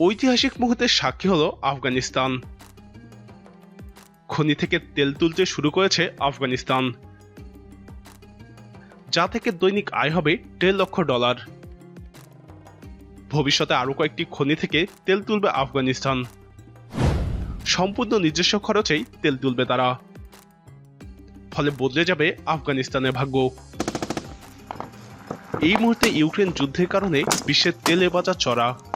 ঐতিহাসিক মুহূর্তের সাক্ষী হলো আফগানিস্তান। খনি থেকে তেল তুলতে শুরু করেছে আফগানিস্তান। যা থেকে দৈনিক আয় হবে দেড় লক্ষ ডলার। ভবিষ্যতে আরও কয়েকটি খনি থেকে তেল তুলবে আফগানিস্তান। সম্পূর্ণ নিজস্ব খরচেই তেল তুলবে তারা। ফলে বদলে যাবে আফগানিস্তানের ভাগ্য। এই মুহূর্তে ইউক্রেন যুদ্ধের কারণে বিশ্বের তেলের বাজার চড়া।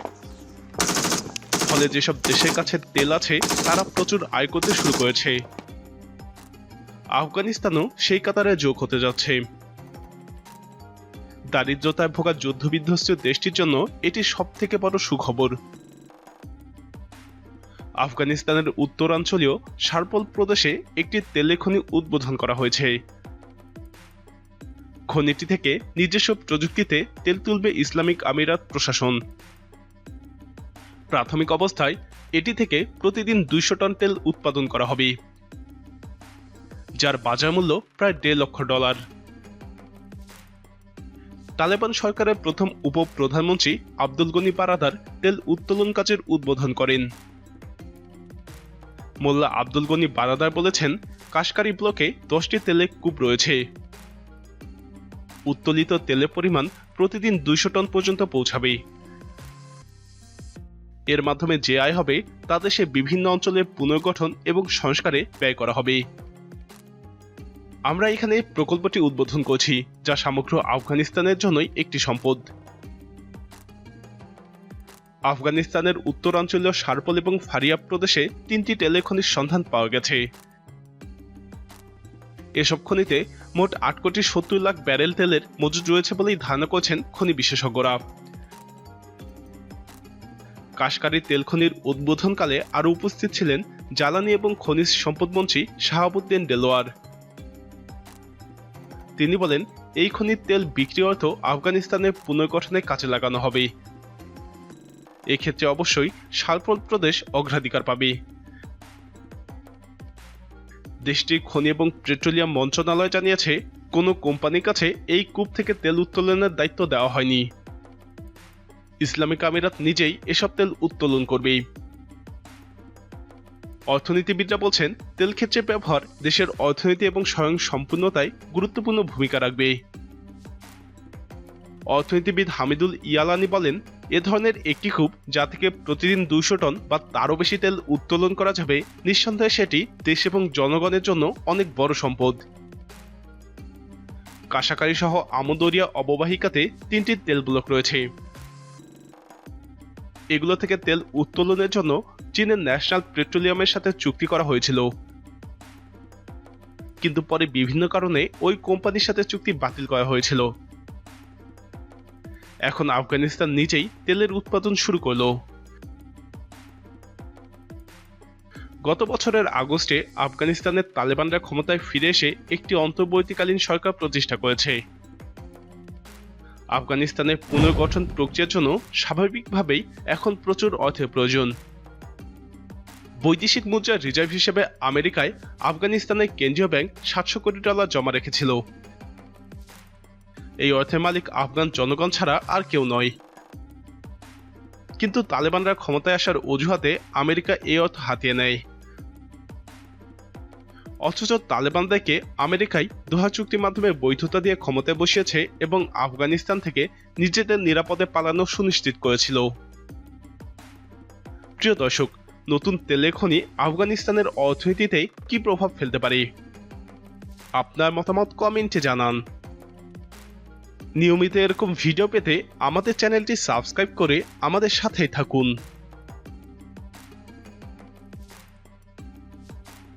ফলে যেসব দেশের কাছে তেল আছে, তারা প্রচুর আয় করতে শুরু করেছে। আফগানিস্তানও সেই কাতারে যোগ হতে যাচ্ছে। দারিদ্রতায় ভোগা যুদ্ধবিধ্বস্ত দেশটির জন্য এটি সব থেকে বড় সুখবর। আফগানিস্তানের উত্তরাঞ্চলীয় সার্পল প্রদেশে একটি তেলে খনি উদ্বোধন করা হয়েছে। খনিটি থেকে নিজস্ব প্রযুক্তিতে তেল তুলবে ইসলামিক আমিরাত প্রশাসন। প্রাথমিক অবস্থায় এটি থেকে প্রতিদিন দুইশো টন তেল উৎপাদন করা হবে, যার বাজার মূল্য প্রায় দেড় লক্ষ ডলার। তালেবান সরকারের প্রথম উপপ্রধানমন্ত্রী আব্দুল গনি বারাদার তেল উত্তোলন কাজের উদ্বোধন করেন। মোল্লা আব্দুল গনি বারাদার বলেছেন, কাশকারি ব্লকে দশটি তেলে কূপ রয়েছে। উত্তোলিত তেলের পরিমাণ প্রতিদিন দুইশো টন পর্যন্ত পৌঁছাবে। এর মাধ্যমে যে আয় হবে তা দেশে বিভিন্ন অঞ্চলের পুনর্গঠন এবং সংস্কারে ব্যয় করা হবে। আমরা এখানে প্রকল্পটি উদ্বোধন করছি, যা সমগ্র আফগানিস্তানের জন্যই একটি সম্পদ। আফগানিস্তানের উত্তরাঞ্চলীয় সার্পল এবং ফারিয়াব প্রদেশে তিনটি তেলে খনির সন্ধান পাওয়া গেছে। এসব খনিতে মোট আট কোটি সত্তর লাখ ব্যারেল তেলের মজুদ রয়েছে বলেই ধারণা করছেন খনি বিশেষজ্ঞরা। কাশকারি তেল খনির উদ্বোধনকালে আরও উপস্থিত ছিলেন জ্বালানি এবং খনিজ সম্পদমন্ত্রী শাহাবুদ্দিন ডেলোয়ার তিনি বলেন, এই খনির তেল বিক্রি অর্থ আফগানিস্তানের পুনর্গঠনে কাজে লাগানো হবে। এক্ষেত্রে অবশ্যই সালপল প্রদেশ অগ্রাধিকার পাবে। দেশটির খনি এবং পেট্রোলিয়াম মন্ত্রণালয় জানিয়েছে, কোনো কোম্পানির কাছে এই কূপ থেকে তেল উত্তোলনের দায়িত্ব দেওয়া হয়নি। ইসলামিক আমিরাত নিজেই এসব তেল উত্তোলন করবে অর্থনীতিবিদরা বলছেন, তেল ক্ষেত্রের ব্যবহার দেশের অর্থনীতি এবং স্বয়ং সম্পূর্ণতায় গুরুত্বপূর্ণ ভূমিকা রাখবে। অর্থনীতিবিদ হামিদুল ইয়ালানি বলেন, এ ধরনের একটি কূপ যা থেকে প্রতিদিন দুইশো টন বা তারও বেশি তেল উত্তোলন করা যাবে, নিঃসন্দেহে সেটি দেশ এবং জনগণের জন্য অনেক বড় সম্পদ। কাশাকারি সহ আমদরিয়া অববাহিকাতে তিনটি তেল ব্লক রয়েছে। এগুলো থেকে তেল উত্তোলনের জন্য চীনের ন্যাশনাল পেট্রোলিয়ামের সাথে চুক্তি করা হয়েছিল। কিন্তু পরে বিভিন্ন কারণে ওই কোম্পানির সাথে চুক্তি বাতিল করা হয়েছিল। এখন আফগানিস্তান নিজেই তেলের উৎপাদন শুরু করল। গত বছরের আগস্টে আফগানিস্তানের তালেবানরা ক্ষমতায় ফিরে এসে একটি অন্তর্বর্তীকালীন সরকার প্রতিষ্ঠা করেছে। আফগানিস্তানের পুনর্গঠন প্রক্রিয়ার জন্য স্বাভাবিকভাবেই এখন প্রচুর অর্থের প্রয়োজন। বৈদেশিক মুদ্রার রিজার্ভ হিসেবে আমেরিকায় আফগানিস্তানের কেন্দ্রীয় ব্যাংক সাতশো কোটি ডলার জমা রেখেছিল। এই অর্থের মালিক আফগান জনগণ ছাড়া আর কেউ নয়। কিন্তু তালেবানরা ক্ষমতায় আসার অজুহাতে আমেরিকা এই অর্থ হাতিয়ে নেয়। অথচ তালেবান তালেবানদেরকে আমেরিকায় দোহা চুক্তির মাধ্যমে বৈধতা দিয়ে ক্ষমতায় বসিয়েছে এবং আফগানিস্তান থেকে নিজেদের নিরাপদে পালানো সুনিশ্চিত করেছিল। প্রিয় দর্শক, নতুন তেলে খনি আফগানিস্তানের অর্থনীতিতে কি প্রভাব ফেলতে পারে? আপনার মতামত কমেন্টে জানান। নিয়মিত এরকম ভিডিও পেতে আমাদের চ্যানেলটি সাবস্ক্রাইব করে আমাদের সাথেই থাকুন।